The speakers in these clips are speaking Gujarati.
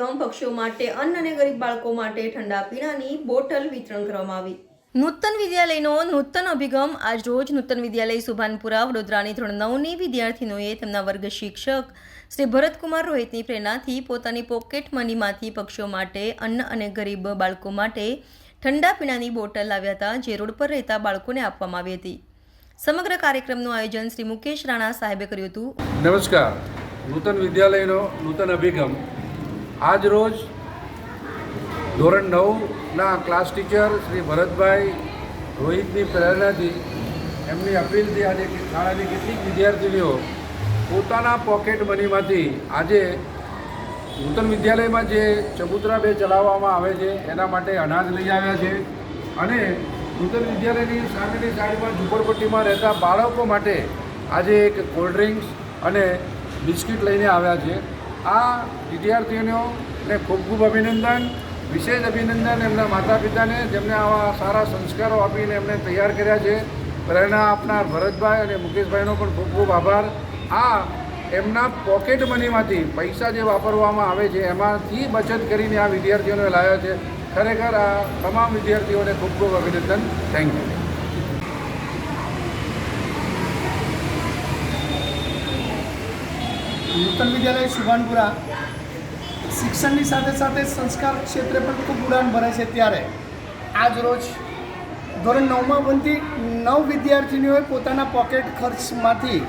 પક્ષીઓ માટે, અન્ન અને ગરીબ બાળકો માટે ઠંડા પીણાની બોટલ વિતરણ કરવામાં આવી. નૂતન વિદ્યાલયનો નૂતન અભિગમ આજ રોજ નૂતન વિદ્યાલય સુભાનપુરા, વડોદરાની ધોરણ નવની વિદ્યાર્થીનીઓએ તેમના વર્ગ શિક્ષક શ્રી ભરતકુમાર રોહિતની પ્રેરણાથી પોતાની પોકેટ મનીમાંથી પક્ષીઓ માટે, અન્ન અને ગરીબ બાળકો માટે ઠંડા પીણાની બોટલ લાવ્યા હતા, જે રોડ પર રહેતા બાળકોને આપવામાં આવી હતી. સમગ્ર કાર્યક્રમનું આયોજન શ્રી મુકેશ રાણા સાહેબે કર્યું હતું. નમસ્કાર. નૂતન વિદ્યાલયનો નૂતન અભિગમ આજ રોજ ધોરણ નવના ક્લાસ ટીચર શ્રી ભરતભાઈ રોહિતની પ્રેરણાથી એમની અપીલથી આજે શાળાની કેટલીક વિદ્યાર્થીનીઓ પોતાના પોકેટ મનીમાંથી આજે નૂતન વિદ્યાલયમાં જે ચબૂતરા બે ચલાવવામાં આવે છે, એના માટે અનાજ લઈ આવ્યા છે અને નૂતન વિદ્યાલયની સામેની સાઈડમાં ઝૂંપડપટ્ટીમાં રહેતા બાળકો માટે આજે એક કોલ્ડ ડ્રિંક્સ અને બિસ્કિટ લઈને આવ્યા છે. આ વિદ્યાર્થીઓને ખૂબ ખૂબ અભિનંદન, વિશેષ અભિનંદન એમના માતા પિતાને જેમને આવા સારા સંસ્કારો આપીને એમને તૈયાર કર્યા છે. પ્રેરણા આપનાર ભરતભાઈ અને મુકેશભાઈનો પણ ખૂબ ખૂબ આભાર. આ એમના પોકેટ મનીમાંથી પૈસા જે વાપરવામાં આવે છે, એમાંથી બચત કરીને આ વિદ્યાર્થીઓને લાવ્યા છે. ખરેખર આ તમામ વિદ્યાર્થીઓને ખૂબ ખૂબ અભિનંદન. થેન્ક યુ નૂતન વિદ્યાલય શુભાનપુરા શિક્ષણની સાથે સાથે સંસ્કાર ક્ષેત્રે પણ ખૂબ ઉડાન ભરે છે ત્યારે. આજ રોજ ધોરણ નવમાં બનતી નવ વિદ્યાર્થીનીઓએ પોતાના પોકેટ ખર્ચમાંથી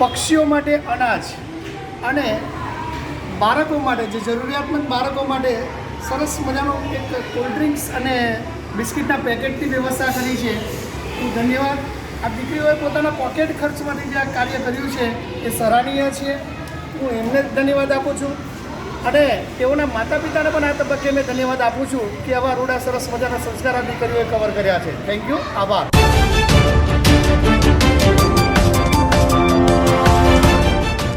પક્ષીઓ માટે અનાજ અને બાળકો માટે, જે જરૂરિયાતમંદ બાળકો માટે સરસ મજાનો એક કોલ્ડ ડ્રિંક્સ અને બિસ્કિટના પેકેટની વ્યવસ્થા કરી છે. હું ધન્યવાદ. આ દીકરીઓએ પોતાના પોકેટ ખર્ચમાંથી જે આ કાર્ય કર્યું છે, એ સરાહનીય છે. હું એમને જ ધન્યવાદ આપું છું. અને તેઓના માતા પિતાને પણ આ તબક્કે મેં ધન્યવાદ આપું છું કે આવા રૂડા સરસ મજાના સંસ્કાર આ દીકરીઓએ કવર કર્યા છે. થેન્ક યુ આભાર.